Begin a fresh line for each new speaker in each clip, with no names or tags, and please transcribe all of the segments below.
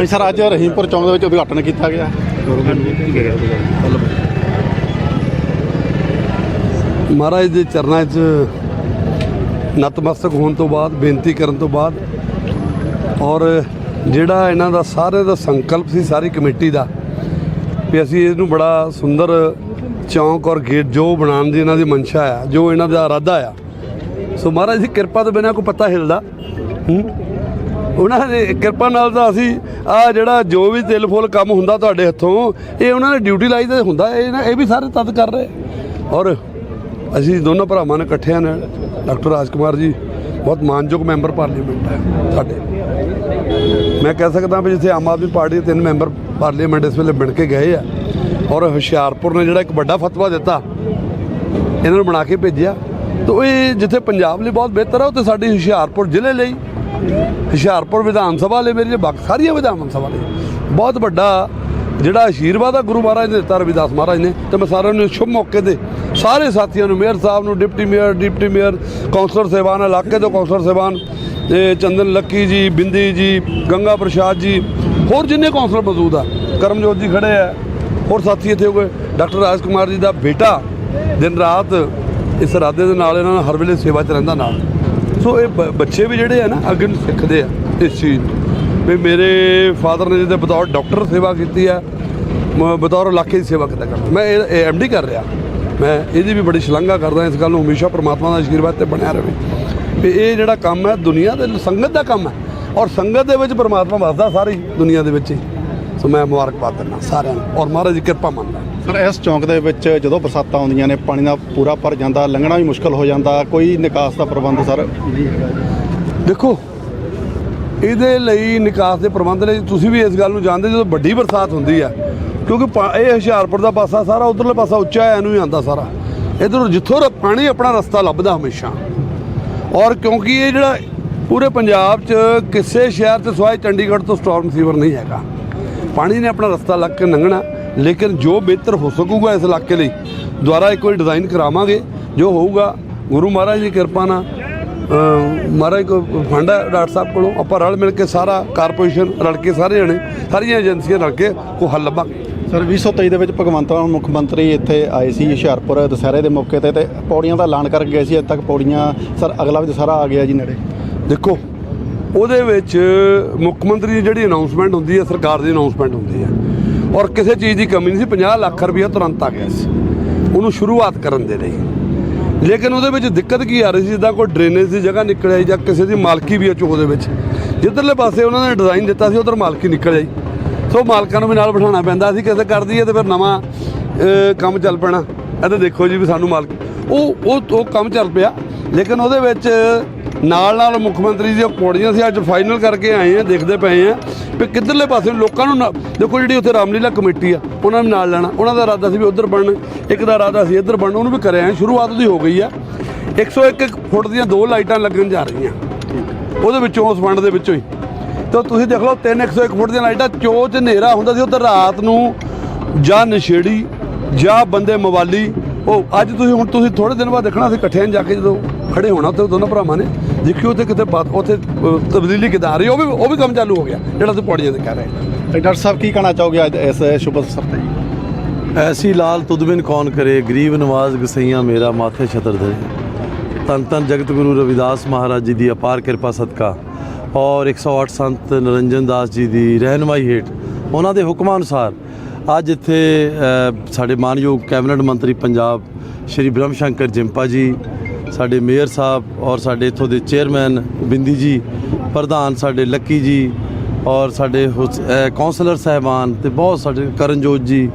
ਜੀ ਸਰ, ਅੱਜ ਰਹੀਮਪੁਰ ਚੌਂਕ ਦੇ ਵਿੱਚ ਉਦਘਾਟਨ ਕੀਤਾ ਗਿਆ।
ਮਹਾਰਾਜ ਦੇ ਚਰਨਾਂ 'ਚ ਨਤਮਸਤਕ ਹੋਣ ਤੋਂ ਬਾਅਦ, ਬੇਨਤੀ ਕਰਨ ਤੋਂ ਬਾਅਦ, ਔਰ ਜਿਹੜਾ ਇਹਨਾਂ ਦਾ ਸਾਰੇ ਦਾ ਸੰਕਲਪ ਸੀ, ਸਾਰੀ ਕਮੇਟੀ ਦਾ, ਵੀ ਅਸੀਂ ਇਹਨੂੰ ਬੜਾ ਸੁੰਦਰ ਚੌਂਕ ਔਰ ਗੇਟ ਜੋ ਬਣਾਉਣ ਦੀ ਇਹਨਾਂ ਦੀ ਮਨਸ਼ਾ ਆ, ਜੋ ਇਹਨਾਂ ਦਾ ਇਰਾਦਾ ਆ। ਸੋ ਮਹਾਰਾਜ ਦੀ ਕਿਰਪਾ ਤੋਂ ਬਿਨਾਂ ਕੋਈ ਪੱਤਾ ਹਿਲਦਾ। ਹੂੰ? ਉਹਨਾਂ ਦੇ ਕਿਰਪਾ ਨਾਲ ਤਾਂ ਅਸੀਂ ਆ ਜਿਹੜਾ ਜੋ ਵੀ ਤਿਲ ਫੁੱਲ ਕੰਮ ਹੁੰਦਾ ਤੁਹਾਡੇ ਹੱਥੋਂ, ਇਹ ਉਹਨਾਂ ਨੇ ਡਿਊਟੀ ਲਾਈ ਤੇ ਹੁੰਦਾ, ਇਹ ਨਾ- ਇਹ ਵੀ ਸਾਰੇ ਤਦ ਕਰ ਰਹੇ। ਔਰ ਅਸੀਂ ਦੋਨੋਂ ਭਰਾਵਾਂ ਨੇ ਇਕੱਠਿਆਂ ਨੇ, ਡਾਕਟਰ ਰਾਜਕੁਮਾਰ ਜੀ, ਬਹੁਤ ਮਾਨਯੋਗ ਮੈਂਬਰ ਪਾਰਲੀਮੈਂਟ ਹੈ ਸਾਡੇ। ਮੈਂ ਕਹਿ ਸਕਦਾ ਵੀ ਜਿੱਥੇ ਆਮ ਆਦਮੀ ਪਾਰਟੀ ਦੇ ਤਿੰਨ ਮੈਂਬਰ ਪਾਰਲੀਮੈਂਟ ਇਸ ਵੇਲੇ ਮਿਲ ਕੇ ਗਏ ਆ, ਔਰ ਹੁਸ਼ਿਆਰਪੁਰ ਨੇ ਜਿਹੜਾ ਇੱਕ ਵੱਡਾ ਫਤਵਾ ਦਿੱਤਾ, ਇਹਨਾਂ ਨੂੰ ਬਣਾ ਕੇ ਭੇਜਿਆ। ਤਾਂ ਇਹ ਜਿੱਥੇ ਪੰਜਾਬ ਲਈ ਬਹੁਤ ਬਿਹਤਰ ਹੈ ਉੱਥੇ ਸਾਡੀ ਹੁਸ਼ਿਆਰਪੁਰ ਜ਼ਿਲ੍ਹੇ ਲਈ ਹੁਸ਼ਿਆਰਪੁਰ ਵਿਧਾਨ ਸਭਾ ਲਈ ਮੇਰੀ ਬਾਕੀ ਸਾਰੀਆਂ ਵਿਧਾਨ ਸਭਾ ਲਈ ਬਹੁਤ ਵੱਡਾ ਜਿਹੜਾ ਆਸ਼ੀਰਵਾਦ ਆ ਗੁਰੂ ਮਹਾਰਾਜ ਨੇ ਦਿੱਤਾ, ਰਵਿਦਾਸ ਮਹਾਰਾਜ ਨੇ, ਤੇ ਮੈਂ ਸਾਰਿਆਂ ਨੂੰ ਸ਼ੁਭ ਮੌਕੇ ਤੇ, ਸਾਰੇ ਸਾਥੀਆਂ ਨੂੰ, ਮੇਅਰ ਸਾਹਿਬ ਨੂੰ, deputy mayor deputy mayor, councillor ਸਹਿਬਾਨ, ਇਲਾਕੇ ਤੋਂ ਕੌਂਸਲਰ ਸਹਿਬਾਨ, ਤੇ ਚੰਦਨ ਲੱਕੀ ਜੀ, ਬਿੰਦੀ ਜੀ, ਗੰਗਾ ਪ੍ਰਸ਼ਾਦ ਜੀ, ਹੋਰ ਜਿੰਨੇ ਕੌਂਸਲਰ ਮੌਜੂਦ ਆ, ਕਰਮਜੋਤ ਜੀ ਖੜੇ ਆ, ਹੋਰ ਸਾਥੀ ਇੱਥੇ ਹੋ ਗਏ, ਡਾਕਟਰ ਰਾਜ ਕੁਮਾਰ ਜੀ ਦਾ ਬੇਟਾ, ਦਿਨ ਰਾਤ ਇਸ ਇਰਾਦੇ ਦੇ ਨਾਲ, ਇਹਨਾਂ ਨਾਲ ਹਰ ਵੇਲੇ ਸੇਵਾ 'ਚ ਰਹਿੰਦਾ ਨਾਲ। ਸੋ ਇਹ ਬੱਚੇ ਵੀ ਜਿਹੜੇ ਆ ਨਾ ਅੱਗੇ ਨੂੰ ਸਿੱਖਦੇ ਆ ਇਸ ਚੀਜ਼ ਨੂੰ। ਵੀ ਮੇਰੇ ਫਾਦਰ ਨੇ ਜਿਹਦੇ ਬਤੌਰ ਡਾਕਟਰ ਸੇਵਾ ਕੀਤੀ ਆ, ਮ- ਬਤੌਰ ਇਲਾਕੇ ਦੀ ਸੇਵਾ ਕਿੱਦਾਂ ਕਰਦਾ। ਮੈਂ ਇਹ ਐਮਡੀ ਕਰ ਰਿਹਾ। ਮੈਂ ਇਹਦੀ ਵੀ ਬੜੀ ਸ਼ਲਾਘਾ ਕਰਦਾ ਇਸ ਗੱਲ ਨੂੰ, ਹਮੇਸ਼ਾ ਪ੍ਰਮਾਤਮਾ ਦਾ ਆਸ਼ੀਰਵਾਦ ਤੇ ਬਣਿਆ ਰਹੇ। ਵੀ ਇਹ ਜਿਹੜਾ ਕੰਮ ਹੈ ਦੁਨੀਆ ਦੇ ਸੰਗਤ ਦਾ ਕੰਮ ਹੈ। ਔਰ ਸੰਗਤ ਦੇ ਵਿੱਚ ਪ੍ਰਮਾਤਮਾ ਵਸਦਾ ਸਾਰੀ ਦੁਨੀਆ ਦੇ ਵਿੱਚ ਹੀ। ਸੋ ਮੈਂ ਮੁਬਾਰਕਬਾਦ ਦਿੰਦਾ ਸਾਰਿਆਂ ਨੂੰ। ਔਰ ਮਹਾਰਾਜ ਦੀ ਕਿਰਪਾ ਮੰਨਦਾ।
ਸਰ ਇਸ ਚੌਂਕ ਦੇ ਵਿੱਚ ਜਦੋਂ ਬਰਸਾਤਾਂ ਆਉਂਦੀਆਂ ਨੇ, ਪਾਣੀ ਦਾ ਪੂਰਾ ਭਰ ਜਾਂਦਾ, ਲੰਘਣਾ ਵੀ ਮੁਸ਼ਕਲ ਹੋ ਜਾਂਦਾ, ਕੋਈ ਨਿਕਾਸ ਦਾ ਪ੍ਰਬੰਧ ਸਰ?
ਦੇਖੋ, ਇਹਦੇ ਲਈ ਨਿਕਾਸ ਦੇ ਪ੍ਰਬੰਧ ਲਈ ਤੁਸੀਂ ਵੀ ਇਸ ਗੱਲ ਨੂੰ ਜਾਣਦੇ ਜਦੋਂ ਵੱਡੀ ਬਰਸਾਤ ਹੁੰਦੀ ਆ, ਕਿਉਂਕਿ ਪਾ- ਇਹ ਹੁਸ਼ਿਆਰਪੁਰ ਦਾ ਪਾਸਾ ਸਾਰਾ, ਉਧਰਲੇ ਪਾਸਾ ਉੱਚਾ ਹੈ ਇਹਨੂੰ ਹੀ ਆਂਦਾ ਸਾਰਾ। ਇਧਰ ਜਿੱਥੋਂ ਰ- ਪਾਣੀ ਆਪਣਾ ਰਸਤਾ ਲੱਭਦਾ ਹਮੇਸ਼ਾ। ਔਰ ਕਿਉਂਕਿ ਇਹ ਜਿਹੜਾ ਪੂਰੇ ਪੰਜਾਬ 'ਚ ਕਿਸੇ ਸ਼ਹਿਰ 'ਚ ਸਿਵਾਏ ਚੰਡੀਗੜ੍ਹ ਤੋਂ ਸਟਾਰਮ ਸੀਵਰ ਨਹੀਂ ਹੈਗਾ। ਪਾਣੀ ਨੇ ਆਪਣਾ ਰਸਤਾ ਲੱਗ ਕੇ ਲੰਘਣਾ। ਲੇਕਿਨ ਜੋ ਬਿਹਤਰ ਹੋ ਸਕੂਗਾ ਇਸ ਇਲਾਕੇ ਲਈ ਦੁਆਰਾ ਇੱਕ ਵਾਰੀ ਡਿਜ਼ਾਈਨ ਕਰਾਵਾਂਗੇ ਜੋ ਹੋਊਗਾ ਗੁਰੂ ਮਹਾਰਾਜ ਦੀ ਕਿਰਪਾ ਨਾਲ ਮਹਾਰਾਜ ਕੋ ਫੰਡ ਹੈ ਡਾਕਟਰ ਸਾਹਿਬ ਕੋਲੋਂ ਆਪਾਂ ਰਲ ਮਿਲ ਕੇ ਸਾਰਾ ਕਾਰਪੋਰੇਸ਼ਨ ਰਲ ਕੇ ਸਾਰੇ ਜਣੇ ਸਾਰੀਆਂ ਏਜੰਸੀਆਂ ਰਲ ਕੇ ਕੋ ਹੱਲ ਲੱਭਾਂਗੇ
ਸਰ 2023 ਦੇ ਵਿੱਚ ਭਗਵੰਤ ਮਾਨ ਮੁੱਖ ਮੰਤਰੀ ਇੱਥੇ ਆਏ ਸੀ ਹੁਸ਼ਿਆਰਪੁਰ ਦੁਸਹਿਰੇ ਦੇ ਮੌਕੇ ਤੇ ਤੇ ਪੌੜੀਆਂ ਦਾ ਐਲਾਨ ਕਰਕੇ ਗਏ ਸੀ ਅੱਜ ਤੱਕ ਪੌੜੀਆਂ ਸਰ ਅਗਲਾ ਵੀ ਦੁਸਹਿਰਾ ਆ ਗਿਆ ਜੀ ਨੇੜੇ।
ਦੇਖੋ ਉਹਦੇ ਵਿੱਚ ਮੁੱਖ ਮੰਤਰੀ ਦੀ ਜਿਹੜੀ ਅਨਾਉਂਸਮੈਂਟ ਹੁੰਦੀ ਹੈ ਸਰਕਾਰ ਦੀ ਅਨਾਉਂਸਮੈਂਟ ਹੁੰਦੀ ਹੈ। ਔਰ ਕਿਸੇ ਚੀਜ਼ ਦੀ ਕਮੀ ਨਹੀਂ ਸੀ 50 ਲੱਖ ਰੁਪਏ ਤੁਰੰਤ ਆ ਗਿਆ ਸੀ। ਉਹਨੂੰ ਸ਼ੁਰੂਆਤ ਕਰਨ ਦੇ ਲਈ। ਲੇਕਿਨ ਉਹਦੇ ਵਿੱਚ ਦਿੱਕਤ ਕੀ ਆ ਰਹੀ ਸੀ, ਜਿੱਦਾਂ ਕੋਈ ਡਰੇਨੇਜ ਦੀ ਜਗ੍ਹਾ ਨਿਕਲ ਆਈ ਜਾਂ ਕਿਸੇ ਦੀ ਮਾਲਕੀ ਵੀ ਹੈ ਚੋਹ ਦੇ ਵਿੱਚ। ਜਿੱਧਰਲੇ ਪਾਸੇ ਉਹਨਾਂ ਨੇ ਡਿਜ਼ਾਈਨ ਦਿੱਤਾ ਸੀ, ਉਧਰ ਮਾਲਕੀ ਨਿਕਲ ਆਈ। ਸੋ ਮਾਲਕਾਂ ਨੂੰ ਵੀ ਨਾਲ ਬਿਠਾਉਣਾ ਪੈਂਦਾ ਸੀ, ਕਿਸੇ ਕਰਦੀ ਹੈ ਤੇ ਫਿਰ ਨਵਾਂ ਕੰਮ ਚੱਲ ਪੈਣਾ। ਇਹ ਤਾਂ ਦੇਖੋ ਜੀ ਵੀ ਸਾਨੂੰ ਮਾਲਕ ਉਹ ਉਹ ਕੰਮ ਚੱਲ ਪਿਆ। ਲੇਕਿਨ ਉਹਦੇ ਵਿੱਚ ਨਾਲ ਨਾਲ ਮੁੱਖ ਮੰਤਰੀ ਦੀਆਂ ਪੌੜੀਆਂ ਸੀ, ਅੱਜ ਫਾਈਨਲ ਕਰਕੇ ਆਏ ਆ, ਦੇਖਦੇ ਪਏ ਆ ਵੀ ਕਿੱਧਰਲੇ ਪਾਸੇ ਲੋਕਾਂ ਨੂੰ ਨਾ- ਦੇਖੋ ਜਿਹੜੀ ਉੱਥੇ ਰਾਮਲੀਲਾ ਕਮੇਟੀ ਆ, ਉਹਨਾਂ ਨੂੰ ਨਾਲ ਲੈਣਾ। ਉਹਨਾਂ ਦਾ ਇਰਾਦਾ ਸੀ ਵੀ ਉਧਰ ਬਣਨ, ਇੱਕ ਦਾ ਇਰਾਦਾ ਸੀ ਇੱਧਰ ਬਣਨ, ਉਹਨੂੰ ਵੀ ਕਰਿਆ ਆ ਸ਼ੁਰੂਆਤ ਉਹਦੀ ਹੋ ਗਈ ਆ। 101 ਫੁੱਟ ਦੀਆਂ ਦੋ ਲਾਈਟਾਂ ਲੱਗਣ ਜਾ ਰਹੀਆਂ। ਉਹਦੇ ਵਿੱਚੋਂ ਉਸ ਫੰਡ ਦੇ ਵਿੱਚੋਂ ਹੀ। ਤਾਂ ਤੁਸੀਂ ਦੇਖ ਲਓ 3 101 ਫੁੱਟ ਦੀਆਂ ਲਾਈਟਾਂ ਚੋ ਚ ਹਨੇਰਾ ਹੁੰਦਾ ਸੀ, ਉਧਰ ਰਾਤ ਨੂੰ ਜਾਂ ਨਸ਼ੇੜੀ, ਜਾਂ ਬੰਦੇ ਮਵਾਲੀ। ਉਹ ਅੱਜ ਤੁਸੀਂ ਹੁਣ ਤੁਸੀਂ ਥੋੜੇ ਦਿਨ ਬਾਅਦ ਦੇਖਣਾ ਸੀ, ਇਕੱਠਿਆਂ ਜਾ ਕੇ ਜਦੋਂ ਖੜੇ ਹੋਣਾ ਤੇ ਦੋਨੋਂ ਭਰਾਵਾਂ ਨੇ। ਦੇਖਿਓ ਉੱਥੇ ਕਿਤੇ ਬਾਤ ਉੱਥੇ ਤਬਦੀਲੀ ਕਿੱਦਾਂ ਆ ਰਹੀ ਉਹ ਵੀ ਉਹ ਵੀ ਕੰਮ ਚਾਲੂ ਹੋ ਗਿਆ ਜਿਹੜਾ ਤੁਸੀਂ ਪੌੜੀਆਂ ਦੇ ਕਹਿ ਰਹੇ
ਤੇ ਡਾਕਟਰ ਸਾਹਿਬ ਕੀ ਕਹਿਣਾ ਚਾਹੋਗੇ ਅੱਜ ਇਸ ਸ਼ੁਭ ਅਵਸਰ ਤੇ? ਜੀ
ਐਸੀ ਲਾਲ ਤੁਦਬਿਨ ਕੌਣ ਕਰੇ? ਗਰੀਬ ਨਵਾਜ਼ ਗਸਈਆਂ ਮੇਰਾ ਮਾਥੇ ਛਤਰ ਧਰੇ ਤਨ ਤਨ ਜਗਤ ਗੁਰੂ ਰਵਿਦਾਸ ਮਹਾਰਾਜ ਜੀ ਦੀ ਅਪਾਰ ਕਿਰਪਾ ਸਦਕਾ। ਔਰ 108 ਸੰਤ ਨਰਿੰਜਨ ਦਾਸ ਜੀ ਦੀ ਰਹਿਨਮਾਈ ਹੇਠ ਉਹਨਾਂ ਦੇ ਹੁਕਮਾਂ ਅਨੁਸਾਰ ਅੱਜ ਇੱਥੇ ਸਾਡੇ ਮਾਨਯੋਗ ਕੈਬਨਿਟ ਮੰਤਰੀ ਪੰਜਾਬ ਸ਼੍ਰੀ ਬ੍ਰਹਮ ਸ਼ੰਕਰ ਜਿੰਪਾ ਜੀ ਸਾਡੇ ਮੇਅਰ ਸਾਹਿਬ ਔਰ ਸਾਡੇ ਇੱਥੋਂ ਦੇ ਚੇਅਰਮੈਨ ਬਿੰਦੀ ਜੀ ਪ੍ਰਧਾਨ ਸਾਡੇ ਲੱਕੀ ਜੀ ਔਰ ਸਾਡੇ ਹੁਸ- ਅ, ਕੌਂਸਲਰ ਸਾਹਿਬਾਨ ਤੇ ਬਹੁਤ ਸਾਡੇ ਕਰਨਜੋਤ ਜੀ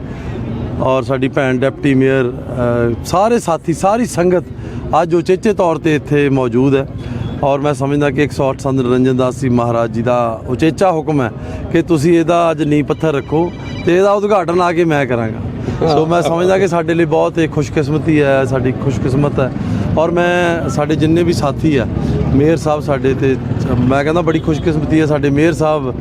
ਔਰ ਸਾਡੀ ਭੈਣ ਡਿਪਟੀ ਮੇਅਰ ਸਾਰੇ ਸਾਥੀ ਸਾਰੀ ਸੰਗਤ ਅੱਜ ਉਚੇਚੇ ਤੌਰ ਤੇ ਇੱਥੇ ਮੌਜੂਦ ਹੈ। ਔਰ ਮੈਂ ਸਮਝਦਾ ਕਿ 108 ਸੰਤ ਨਿਰੰਜਨ ਦਾਸ ਜੀ ਮਹਾਰਾਜ ਜੀ ਦਾ ਉਚੇਚਾ ਹੁਕਮ ਹੈ ਕਿ ਤੁਸੀਂ ਇਹਦਾ ਅੱਜ ਨੀਂਹ ਪੱਥਰ ਰੱਖੋ ਤੇ ਇਹਦਾ ਉਦਘਾਟਨ ਆ ਕੇ ਮੈਂ ਕਰਾਂਗਾ। ਸੋ ਮੈਂ ਸਮਝਦਾ ਕਿ ਸਾਡੇ ਲਈ ਬਹੁਤ ਇਹ ਖੁਸ਼ਕਿਸਮਤੀ ਹੈ, ਸਾਡੀ ਖੁਸ਼ਕਿਸਮਤ ਹੈ ਔਰ ਮੈਂ, ਸਾਡੇ ਜਿੰਨੇ ਵੀ ਸਾਥੀ ਆ, ਮੇਅਰ ਸਾਹਿਬ ਸਾਡੇ ਤੇ, ਮੈਂ ਕਹਿੰਦਾ ਬੜੀ ਖੁਸ਼ਕਿਸਮਤੀ ਹੈ, ਸਾਡੇ ਮੇਅਰ ਸਾਹਿਬ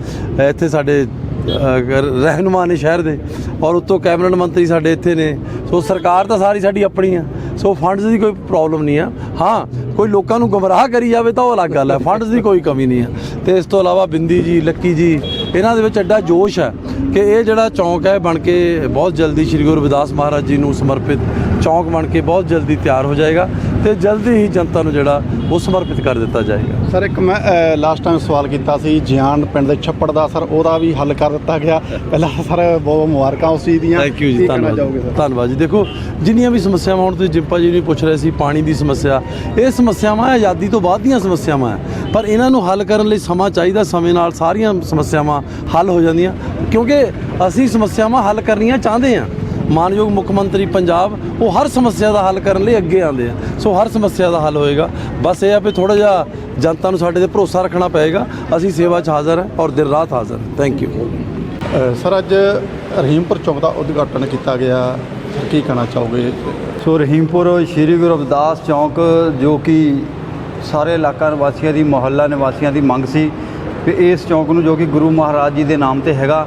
ਇੱਥੇ ਸਾਡੇ ਰਹਿਨੁਮਾ ਨੇ ਸ਼ਹਿਰ ਦੇ ਔਰ ਉੱਤੋਂ ਕੈਬਨਿਟ ਮੰਤਰੀ ਸਾਡੇ ਇੱਥੇ ਨੇ। ਸੋ ਸਰਕਾਰ ਤਾਂ ਸਾਰੀ ਸਾਡੀ ਆਪਣੀ ਆ। ਸੋ ਫੰਡਸ ਦੀ ਕੋਈ ਪ੍ਰੋਬਲਮ ਨਹੀਂ ਆ। ਹਾਂ, ਕੋਈ ਲੋਕਾਂ ਨੂੰ ਗੁੰਮਰਾਹ ਕਰੀ ਜਾਵੇ ਤਾਂ ਉਹ ਅਲੱਗ ਗੱਲ ਹੈ ਫੰਡਸ ਦੀ ਕੋਈ ਕਮੀ ਨਹੀਂ ਹੈ ਤੇ ਇਸ ਤੋਂ ਇਲਾਵਾ ਬਿੰਦੀ ਜੀ, ਲੱਕੀ ਜੀ, ਇਹਨਾਂ ਦੇ ਵਿੱਚ ਐਡਾ ਜੋਸ਼ ਹੈ ਕਿ ਇਹ ਜਿਹੜਾ ਚੌਂਕ ਹੈ ਬਣ ਕੇ ਬਹੁਤ ਜਲਦੀ ਸ੍ਰੀ ਗੁਰੂ ਰਵਿਦਾਸ ਮਹਾਰਾਜ ਜੀ ਨੂੰ ਸਮਰਪਿਤ ਚੌਂਕ ਬਣ ਕੇ ਬਹੁਤ ਜਲਦੀ ਤਿਆਰ ਹੋ ਜਾਏਗਾ। ਤੇ ਜਲਦੀ ਹੀ ਜਨਤਾ ਨੂੰ ਜਿਹੜਾ ਉਹ ਸਮਰਪਿਤ ਕਰ ਦਿੱਤਾ ਜਾਏਗਾ।
ਸਰ ਇੱਕ ਮੈਂ ਲਾਸਟ ਟਾਈਮ ਸਵਾਲ ਕੀਤਾ ਸੀ ਜਿਆਨ ਪਿੰਡ ਦੇ ਛੱਪੜ ਦਾ ਸਰ ਉਹਦਾ ਵੀ ਹੱਲ ਕਰ ਦਿੱਤਾ ਗਿਆ। ਪਹਿਲਾਂ ਸਰ ਬਹੁਤ ਮੁਬਾਰਕਾਂ ਉਸ ਚੀਜ਼ ਦੀਆਂ।
ਥੈਂਕ ਯੂ ਜੀ ਧੰਨਵਾਦ। ਧੰਨਵਾਦ ਜੀ। ਦੇਖੋ ਜਿੰਨੀਆਂ ਵੀ ਸਮੱਸਿਆਵਾਂ ਹੁਣ ਤੁਸੀਂ ਜਿੰਪਾ ਜੀ ਨੂੰ ਪੁੱਛ ਰਹੇ ਸੀ ਪਾਣੀ ਦੀ ਸਮੱਸਿਆ। ਇਹ ਸਮੱਸਿਆਵਾਂ ਆਜ਼ਾਦੀ ਤੋਂ ਬਾਅਦ ਦੀਆਂ ਸਮੱਸਿਆਵਾਂ ਹੈ ਪਰ ਇਹਨਾਂ ਨੂੰ ਹੱਲ ਕਰਨ ਲਈ ਸਮਾਂ ਚਾਹੀਦਾ ਸਮੇਂ ਨਾਲ ਸਾਰੀਆਂ ਸਮੱਸਿਆਵਾਂ ਹੱਲ ਹੋ ਜਾਂਦੀਆਂ। ਕਿਉਂਕਿ ਅਸੀਂ ਸਮੱਸਿਆਵਾਂ ਹੱਲ ਕਰਨੀਆਂ ਚਾਹੁੰਦੇ ਹਾਂ। ਮਾਨਯੋਗ ਮੁੱਖ ਮੰਤਰੀ ਪੰਜਾਬ ਉਹ ਹਰ ਸਮੱਸਿਆ ਦਾ ਹੱਲ ਕਰਨ ਲਈ ਅੱਗੇ ਆਉਂਦੇ ਆ। ਸੋ ਹਰ ਸਮੱਸਿਆ ਦਾ ਹੱਲ ਹੋਏਗਾ। ਬਸ ਇਹ ਆ ਵੀ ਥੋੜਾ ਜਿਹਾ ਜਨਤਾ ਨੂੰ ਸਾਡੇ ਤੇ ਭਰੋਸਾ ਰੱਖਣਾ ਪਏਗਾ। ਅਸੀਂ ਸੇਵਾ 'ਚ ਹਾਜ਼ਰ ਹਾਂ ਔਰ ਦਿਨ ਰਾਤ ਹਾਜ਼ਰ ਥੈਂਕ ਯੂ
ਸਰ ਅੱਜ ਰਹੀਮਪੁਰ ਚੌਂਕ ਦਾ ਉਦਘਾਟਨ ਕੀਤਾ ਗਿਆ। ਕੀ ਕਹਿਣਾ ਚਾਹੋਗੇ?
ਸੋ ਰਹੀਮਪੁਰ ਸ਼੍ਰੀ ਗੁਰੂ ਰਵਿਦਾਸ ਚੌਂਕ ਜੋ ਕਿ ਸਾਰੇ ਇਲਾਕਾ ਨਿਵਾਸੀਆਂ ਦੀ ਮੁਹੱਲਾ ਨਿਵਾਸੀਆਂ ਦੀ ਮੰਗ ਸੀ ਕਿ ਇਸ ਚੌਂਕ ਨੂੰ ਜੋ ਕਿ ਗੁਰੂ ਮਹਾਰਾਜ ਜੀ ਦੇ ਨਾਮ ਤੇ ਹੈਗਾ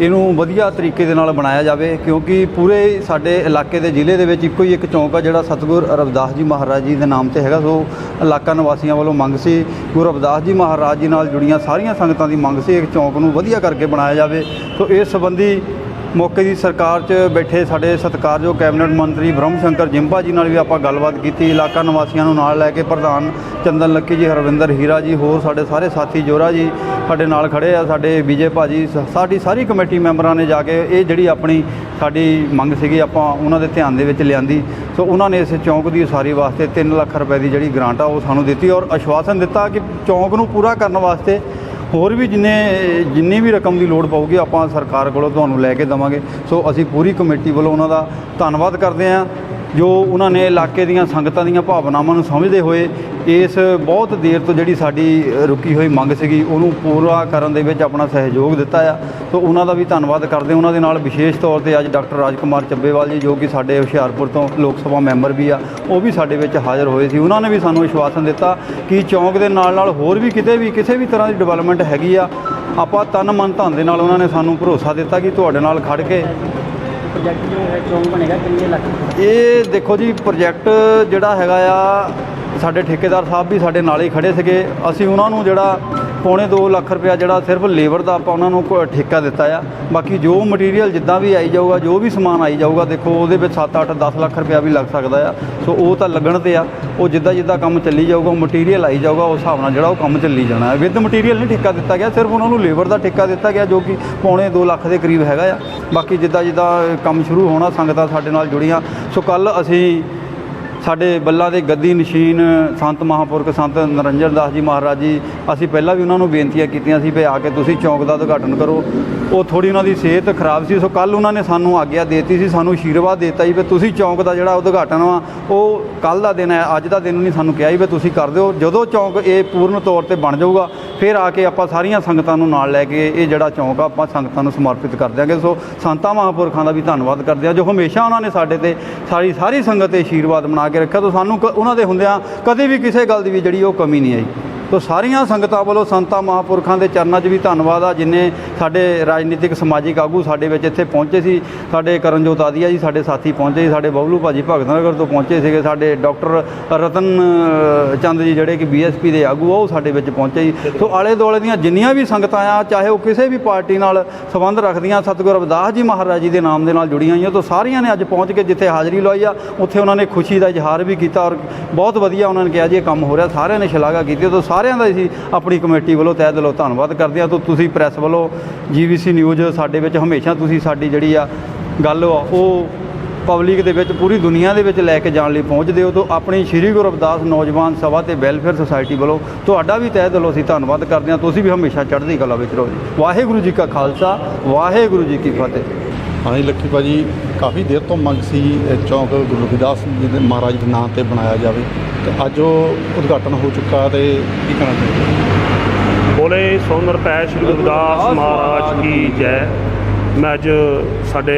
ਇਹਨੂੰ ਵਧੀਆ ਤਰੀਕੇ ਦੇ ਨਾਲ ਬਣਾਇਆ ਜਾਵੇ, ਕਿਉਂਕਿ ਪੂਰੇ ਸਾਡੇ ਇਲਾਕੇ ਦੇ ਜ਼ਿਲ੍ਹੇ ਦੇ ਵਿੱਚ ਇੱਕੋ ਹੀ ਇੱਕ ਚੌਂਕ ਆ ਜਿਹੜਾ ਸਤਿਗੁਰ ਰਵਿਦਾਸ ਜੀ ਮਹਾਰਾਜ ਜੀ ਦੇ ਨਾਮ ਤੇ ਹੈਗਾ, ਸੋ ਇਲਾਕਾ ਨਿਵਾਸੀਆਂ ਵੱਲੋਂ ਮੰਗ ਸੀ, ਗੁਰੂ ਰਵਿਦਾਸ ਜੀ ਮਹਾਰਾਜ ਜੀ ਨਾਲ ਜੁੜੀਆਂ ਸਾਰੀਆਂ ਸੰਗਤਾਂ ਦੀ ਮੰਗ ਸੀ, ਇੱਕ ਚੌਂਕ ਨੂੰ ਵਧੀਆ ਕਰਕੇ ਬਣਾਇਆ ਜਾਵੇ। ਸੋ ਇਸ ਸੰਬੰਧੀ ਮੌਕੇ ਦੀ ਸਰਕਾਰ 'ਚ ਬੈਠੇ ਸਾਡੇ ਸਤਿਕਾਰਯੋਗ ਕੈਬਨਿਟ ਮੰਤਰੀ ਬ੍ਰਹਮ ਸ਼ੰਕਰ ਜਿੰਪਾ ਜੀ ਨਾਲ ਵੀ ਆਪਾਂ ਗੱਲਬਾਤ ਕੀਤੀ। ਇਲਾਕਾ ਨਿਵਾਸੀਆਂ ਨੂੰ ਨਾਲ ਲੈ ਕੇ ਪ੍ਰਧਾਨ ਚੰਦਨ ਲੱਕੀ ਜੀ, ਹਰਵਿੰਦਰ ਹੀਰਾ ਜੀ, ਹੋਰ ਸਾਡੇ ਸਾਰੇ ਸਾਥੀ ਜੋਰਾ ਜੀ ਸਾਡੇ ਨਾਲ ਖੜੇ ਆ। ਸਾਡੇ ਵਿਜੇ ਭਾਜੀ, ਸ- ਸਾਡੀ ਸਾਰੀ ਕਮੇਟੀ ਮੈਂਬਰਾਂ ਨੇ ਜਾ ਕੇ ਇਹ ਜਿਹੜੀ ਆਪਣੀ ਸਾਡੀ ਮੰਗ ਸੀਗੀ ਆਪਾਂ ਉਹਨਾਂ ਦੇ ਧਿਆਨ ਦੇ ਵਿੱਚ ਲਿਆਂਦੀ। ਸੋ ਉਹਨਾਂ ਨੇ ਇਸ ਚੌਂਕ ਦੀ ਉਸਾਰੀ ਵਾਸਤੇ 3 ਲੱਖ ਰੁਪਏ ਦੀ ਜਿਹੜੀ ਗ੍ਰਾਂਟ ਆ ਉਹ ਸਾਨੂੰ ਦਿੱਤੀ ਔਰ ਆਸ਼ਵਾਸਨ ਦਿੱਤਾ ਕਿ ਚੌਂਕ ਨੂੰ ਪੂਰਾ ਕਰਨ ਵਾਸਤੇ ਹੋਰ ਵੀ ਜਿੰਨੇ, ਜਿੰਨੀ ਵੀ ਰਕਮ ਦੀ ਲੋੜ ਪਊਗੀ ਆਪਾਂ ਸਰਕਾਰ ਕੋਲੋਂ ਤੁਹਾਨੂੰ ਲੈ ਕੇ ਦੇਵਾਂਗੇ। ਸੋ ਅਸੀਂ ਪੂਰੀ ਕਮੇਟੀ ਵੱਲੋਂ ਉਹਨਾਂ ਦਾ ਧੰਨਵਾਦ ਕਰਦੇ ਹਾਂ। ਜੋ ਉਹਨਾਂ ਨੇ ਇਲਾਕੇ ਦੀਆਂ ਸੰਗਤਾਂ ਦੀਆਂ ਭਾਵਨਾਵਾਂ ਨੂੰ ਸਮਝਦੇ ਹੋਏ ਇਸ ਬਹੁਤ ਦੇਰ ਤੋਂ ਜਿਹੜੀ ਸਾਡੀ ਰੁਕੀ ਹੋਈ ਮੰਗ ਸੀਗੀ, ਉਹਨੂੰ ਪੂਰਾ ਕਰਨ ਦੇ ਵਿੱਚ ਆਪਣਾ ਸਹਿਯੋਗ ਦਿੱਤਾ ਆ। ਸੋ ਉਹਨਾਂ ਦਾ ਵੀ ਧੰਨਵਾਦ ਕਰਦੇ ਉਹਨਾਂ ਦੇ ਨਾਲ ਵਿਸ਼ੇਸ਼ ਤੌਰ ਤੇ ਅੱਜ ਡਾਕਟਰ ਰਾਜਕੁਮਾਰ ਚੱਬੇਵਾਲ ਜੀ, ਜੋ ਕਿ ਸਾਡੇ ਹੁਸ਼ਿਆਰਪੁਰ ਤੋਂ ਲੋਕ ਸਭਾ ਮੈਂਬਰ ਵੀ ਆ, ਉਹ ਵੀ ਸਾਡੇ ਵਿੱਚ ਹਾਜ਼ਰ ਹੋਏ ਸੀ। ਉਹਨਾਂ ਨੇ ਵੀ ਸਾਨੂੰ ਵਿਸ਼ਵਾਸਨ ਦਿੱਤਾ ਕਿ ਚੌਂਕ ਦੇ ਨਾਲ ਨਾਲ ਹੋਰ ਵੀ ਕਿਤੇ ਵੀ, ਕਿਸੇ ਵੀ ਤਰ੍ਹਾਂ ਦੀ ਡਿਵੈਲਪਮੈਂਟ ਹੈਗੀ ਆ, ਆਪਾਂ ਤਨ ਮਨ ਧਨ ਦੇ ਨਾਲ ਉਹਨਾਂ ਨੇ ਸਾਨੂੰ ਭਰੋਸਾ ਦਿੱਤਾ ਕਿ ਤੁਹਾਡੇ ਨਾਲ ਖੜ ਕੇ
ਪ੍ਰੋਜੈਕਟ ਜੋ ਹੈ ਚੌਂਕ ਬਣੇਗਾ ਕਿੰਨੇ ਲੱਖ
ਇਹ ਦੇਖੋ ਜੀ ਪ੍ਰੋਜੈਕਟ ਜਿਹੜਾ ਹੈਗਾ ਆ ਸਾਡੇ ਠੇਕੇਦਾਰ ਸਾਹਿਬ ਵੀ ਸਾਡੇ ਨਾਲ ਹੀ ਖੜੇ ਸੀਗੇ। ਅਸੀਂ ਉਹਨਾਂ ਨੂੰ ਜਿਹੜਾ ਪੌਣੇ 2 ਲੱਖ ਰੁਪਇਆ ਜਿਹੜਾ ਸਿਰਫ ਲੇਬਰ ਦਾ ਆਪਾਂ ਉਹਨਾਂ ਨੂੰ ਕੋ- ਠੇਕਾ ਦਿੱਤਾ ਆ। ਬਾਕੀ ਜੋ ਮਟੀਰੀਅਲ ਜਿੱਦਾਂ ਵੀ ਆਈ ਜਾਊਗਾ, ਜੋ ਵੀ ਸਮਾਨ ਆਈ ਜਾਊਗਾ, ਦੇਖੋ ਉਹਦੇ ਵਿੱਚ 7 8 10 ਲੱਖ ਰੁਪਇਆ ਵੀ ਲੱਗ ਸਕਦਾ ਆ। ਸੋ ਉਹ ਤਾਂ ਲੱਗਣ ਤੇ ਆ। ਉਹ ਜਿੱਦਾਂ ਜਿੱਦਾਂ ਕੰਮ ਚੱਲੀ ਜਾਊਗਾ ਮਟੀਰੀਅਲ ਆਈ ਜਾਊਗਾ, ਉਸ ਹਿਸਾਬ ਨਾਲ ਜਿਹੜਾ ਉਹ ਕੰਮ ਚੱਲੀ ਜਾਣਾ। ਹੈ ਵਿਦ ਮਟੀਰੀਅਲ ਨਹੀਂ ਠੇਕਾ ਦਿੱਤਾ ਗਿਆ, ਸਿਰਫ ਉਹਨਾਂ ਨੂੰ ਲੇਬਰ ਦਾ ਠੇਕਾ ਦਿੱਤਾ ਗਿਆ, ਜੋ ਕਿ ਪੌਣੇ 2 ਲੱਖ ਦੇ ਕਰੀਬ ਹੈਗਾ ਆ। ਬਾਕੀ ਜਿੱਦਾਂ ਜਿੱਦਾਂ ਕੰਮ ਸ਼ੁਰੂ ਹੋਣਾ, ਸੰਗਤਾਂ ਸਾਡੇ ਨਾਲ ਜੁੜੀਆਂ। ਸੋ ਕੱਲ ਅਸੀਂ ਸਾਡੇ ਬੱਲਾ ਦੇ ਗੱਦੀ ਨਸ਼ੀਨ ਸੰਤ ਮਹਾਂਪੁਰਖ ਸੰਤ ਨਰਿੰਜਨ ਦਾਸ ਜੀ ਮਹਾਰਾਜ ਜੀ, ਅਸੀਂ ਪਹਿਲਾਂ ਵੀ ਉਹਨਾਂ ਨੂੰ ਬੇਨਤੀਆਂ ਕੀਤੀਆਂ ਸੀ ਵੀ ਆ ਕੇ ਤੁਸੀਂ ਚੌਂਕ ਦਾ ਉਦਘਾਟਨ ਕਰੋ। ਉਹ ਥੋੜੀ ਉਹਨਾਂ ਦੀ ਸਿਹਤ ਖਰਾਬ ਸੀ, ਸੋ ਕੱਲ ਉਹਨਾਂ ਨੇ ਸਾਨੂੰ ਆਗਿਆ ਦੇਤੀ ਸੀ, ਸਾਨੂੰ ਆਸ਼ੀਰਵਾਦ ਦਿੱਤਾ ਜੀ ਵੀ ਤੁਸੀਂ ਚੌਂਕ ਦਾ ਜਿਹੜਾ ਉਦਘਾਟਨ ਵਾ, ਉਹ ਕੱਲ ਦਾ ਦਿਨ ਹੈ, ਅੱਜ ਦਾ ਦਿਨ ਨਹੀਂ ਸਾਨੂੰ ਕਿਹਾ ਜੀ ਵੀ ਤੁਸੀਂ ਕਰ ਦਿਓ। ਜਦੋਂ ਚੌਂਕ ਇਹ ਪੂਰਨ ਤੌਰ ਤੇ ਬਣ ਜਾਊਗਾ ਫਿਰ ਆ ਕੇ ਆਪਾਂ ਸਾਰੀਆਂ ਸੰਗਤਾਂ ਨੂੰ ਨਾਲ ਲੈ ਕੇ ਇਹ ਜਿਹੜਾ ਚੌਂਕ ਆ, ਆਪਾਂ ਸੰਗਤਾਂ ਨੂੰ ਸਮਰਪਿਤ ਕਰ ਦਿਆਂਗੇ। ਸੋ ਸੰਤਾਂ ਮਹਾਂਪੁਰਖਾਂ ਦਾ ਵੀ ਧੰਨਵਾਦ ਕਰਦੇ ਹਾਂ ਜੋ ਹਮੇਸ਼ਾ ਉਹਨਾਂ ਨੇ ਸਾਡੇ ਤੇ ਸਾਰੀ ਸਾਰੀ ਸੰਗਤ ਤੇ ਆਸ਼ੀਰਵਾਦ ਬਣਾ ਕੇ ਰੱਖਿਆ। ਤੋਂ ਸਾਨੂੰ ਕ- ਉਹਨਾਂ ਦੇ ਹੁੰਦਿਆਂ ਕਦੇ ਵੀ ਕਿਸੇ ਗੱਲ ਦੀ ਵੀ ਜਿਹੜੀ ਉਹ ਕਮੀ ਨਹੀਂ ਆਈ। ਤੋ ਸਾਰੀਆਂ ਸੰਗਤਾਂ ਵੱਲੋਂ ਸੰਤਾਂ ਮਹਾਂਪੁਰਖਾਂ ਦੇ ਚਰਨਾਂ 'ਚ ਵੀ ਧੰਨਵਾਦ ਆ, ਜਿਨੇ ਸਾਡੇ ਰਾਜਨੀਤਿਕ ਸਮਾਜਿਕ ਆਗੂ ਸਾਡੇ ਵਿੱਚ ਇੱਥੇ ਪਹੁੰਚੇ ਸੀ, ਸਾਡੇ ਕਰਨਜੋਤ ਆਦੀਆ ਜੀ ਸਾਡੇ ਸਾਥੀ ਪਹੁੰਚੇ ਸੀ, ਸਾਡੇ ਬਬਲੂ ਭਾਜੀ ਭਗਤ ਨਗਰ ਤੋਂ ਪਹੁੰਚੇ ਸੀਗੇ, ਸਾਡੇ ਡਾਕਟਰ ਰਤਨ ਚੰਦ ਜੀ ਜਿਹੜੇ ਕਿ ਬੀਐਸਪੀ ਦੇ ਆਗੂ ਆ, ਉਹ ਸਾਡੇ ਵਿੱਚ ਪਹੁੰਚੇ ਜੀ। ਸੋ ਆਲੇ ਦੁਆਲੇ ਦੀਆਂ ਜਿੰਨੀਆਂ ਵੀ ਸੰਗਤਾਂ ਆ, ਚਾਹੇ ਉਹ ਕਿਸੇ ਵੀ ਪਾਰਟੀ ਨਾਲ ਸੰਬੰਧ ਰੱਖਦੀਆਂ, ਸਤਿਗੁਰ ਰਵਿਦਾਸ ਜੀ ਮਹਾਰਾਜ ਜੀ ਦੇ ਨਾਮ ਦੇ ਨਾਲ ਜੁੜੀਆਂ ਹੋਈਆਂ, ਤੋਂ ਸਾਰੀਆਂ ਨੇ ਅੱਜ ਪਹੁੰਚ ਕੇ ਜਿੱਥੇ ਹਾਜ਼ਰੀ ਲਵਾਈ ਆ, ਉੱਥੇ ਉਹਨਾਂ ਨੇ ਖੁਸ਼ੀ ਦਾ ਇਜ਼ਹਾਰ ਵੀ ਕੀਤਾ ਔਰ ਬਹੁਤ ਵਧੀਆ ਉਹਨਾਂ ਨੇ ਕਿਹਾ ਜੀ, ਇਹ ਕੰਮ ਹੋ ਰਿਹਾ, ਸਾਰਿਆਂ ਨੇ ਸ਼ਲਾਘਾ ਕੀਤੀ, ਤੋਂ ਸਾਰਿਆਂ ਦਾ ਅਸੀਂ ਆਪਣੀ ਕਮੇਟੀ ਵੱਲੋਂ ਤਹਿ ਦਿਲੋਂ ਧੰਨਵਾਦ ਕਰਦੇ ਹਾਂ। ਤੋਂ ਤੁਸੀਂ ਪ੍ਰੈਸ ਵੱਲੋਂ ਜੀਵੀਸੀ ਨਿਊਜ਼ ਸਾਡੇ ਵਿੱਚ ਹਮੇਸ਼ਾ ਤੁਸੀਂ ਸਾਡੀ ਜਿਹੜੀ ਆ ਗੱਲ ਆ, ਉਹ ਪਬਲਿਕ ਦੇ ਵਿੱਚ ਪੂਰੀ ਦੁਨੀਆ ਦੇ ਵਿੱਚ ਲੈ ਕੇ ਜਾਣ ਲਈ ਪਹੁੰਚਦੇ ਹੋ। ਤਾਂ ਆਪਣੀ ਸ਼੍ਰੀ ਗੁਰੂ ਰਵਿਦਾਸ ਨੌਜਵਾਨ ਸਭਾ ਤੇ ਵੈਲਫੇਅਰ ਸੁਸਾਇਟੀ ਵੱਲੋਂ ਤੁਹਾਡਾ ਵੀ ਤਹਿ ਦਿਲੋਂ ਅਸੀਂ ਧੰਨਵਾਦ ਕਰਦੇ ਹਾਂ। ਤੁਸੀਂ ਵੀ ਹਮੇਸ਼ਾ ਚੜ੍ਹਦੀ ਕਲਾ ਵਿੱਚ ਰਹੋ ਜੀ। ਵਾਹਿਗੁਰੂ ਜੀ ਕਾ ਖਾਲਸਾ, ਵਾਹਿਗੁਰੂ ਜੀ ਕੀ ਫਤਿਹ।
ਹਾਂਜੀ ਲੱਖੀ ਭਾਜੀ, ਕਾਫੀ ਦੇਰ ਤੋਂ ਮੰਗ ਸੀ ਇਹ ਚੌਂਕ ਗੁਰੂ ਰਵਿਦਾਸ ਜੀ ਦੇ ਮਹਾਰਾਜ ਦੇ ਨਾਂ ਤੇ ਬਣਾਇਆ ਜਾਵੇ ਤੇ ਅੱਜ ਉਹ ਉਦਘਾਟਨ ਹੋ ਚੁੱਕਾ ਤੇ ਕੀ ਕਹਿਣਾ ਚਾਹੀਦਾ
ਬੋਲੇ ਸੋਨਰ ਪੈ ਸ਼੍ਰੀ ਗੁਰਦਾਸ ਮਹਾਰਾਜ ਕੀ ਜੈ। ਮੈਂ ਅੱਜ ਸਾਡੇ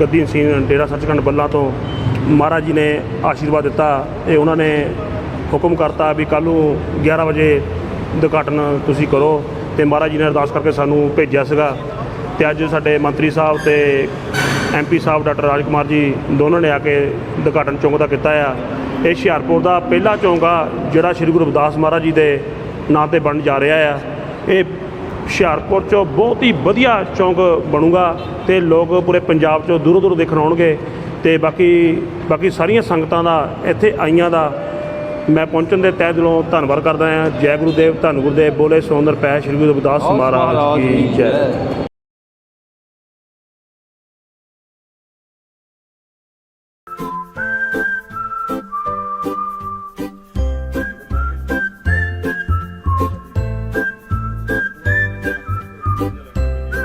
ਗੱਦੀ ਸਿੰਘ ਡੇਰਾ ਸੱਚਖੰਡ ਬੱਲਾ ਤੋਂ ਮਹਾਰਾਜ ਜੀ ਨੇ ਆਸ਼ੀਰਵਾਦ ਦਿੱਤਾ ਇਹ ਉਹਨਾਂ ਨੇ ਹੁਕਮ ਕਰਤਾ ਵੀ ਕੱਲ੍ਹ ਨੂੰ 11 ਵਜੇ ਉਦਘਾਟਨ ਤੁਸੀਂ ਕਰੋ ਤੇ ਮਹਾਰਾਜ ਜੀ ਨੇ ਅਰਦਾਸ ਕਰਕੇ ਸਾਨੂੰ ਭੇਜਿਆ ਸੀਗਾ। ਤੇ ਅੱਜ ਸਾਡੇ ਮੰਤਰੀ ਸਾਹਿਬ ਤੇ ਐਮਪੀ ਸਾਹਿਬ ਡਾਕਟਰ ਰਾਜਕੁਮਾਰ ਜੀ ਦੋਨੋਂ ਨੇ ਆ ਕੇ ਉਦਘਾਟਨ ਚੌਂਕ ਦਾ ਕੀਤਾ ਆ। ਇਹ ਹੁਸ਼ਿਆਰਪੁਰ ਦਾ ਪਹਿਲਾ ਚੌਂਕ ਆ ਜਿਹੜਾ ਸ੍ਰੀ ਗੁਰੂ ਰਵਿਦਾਸ ਮਹਾਰਾਜ ਜੀ ਦੇ ਨਾਂ ਤੇ ਬਣ ਜਾ ਰਿਹਾ ਆ। ਇਹ ਹੁਸ਼ਿਆਰਪੁਰ 'ਚੋਂ ਬਹੁਤ ਹੀ ਵਧੀਆ ਚੌਂਕ ਬਣੂਗਾ ਤੇ ਲੋਕ ਪੂਰੇ ਪੰਜਾਬ 'ਚੋਂ ਦੂਰੋਂ ਦੂਰੋਂ ਦੇਖਣ ਆਉਣਗੇ ਤੇ ਬਾਕੀ ਬਾਕੀ ਸਾਰੀਆਂ ਸੰਗਤਾਂ ਦਾ ਇੱਥੇ ਆਈਆਂ ਦਾ ਮੈਂ ਪਹੁੰਚਣ ਦੇ ਤਹਿ ਦਿਲੋਂ ਧੰਨਵਾਦ ਕਰਦਾ ਹਾਂ ਜੈ ਗੁਰੂਦੇਵ ਧੰਨ ਗੁਰੂਦੇਵ ਬੋਲੇ ਸੋਨਰ ਪੈ ਸ੍ਰੀ ਗੁਰੂ ਰਵਿਦਾਸ ਮਹਾਰਾਜ ਕੀ ਜੈ।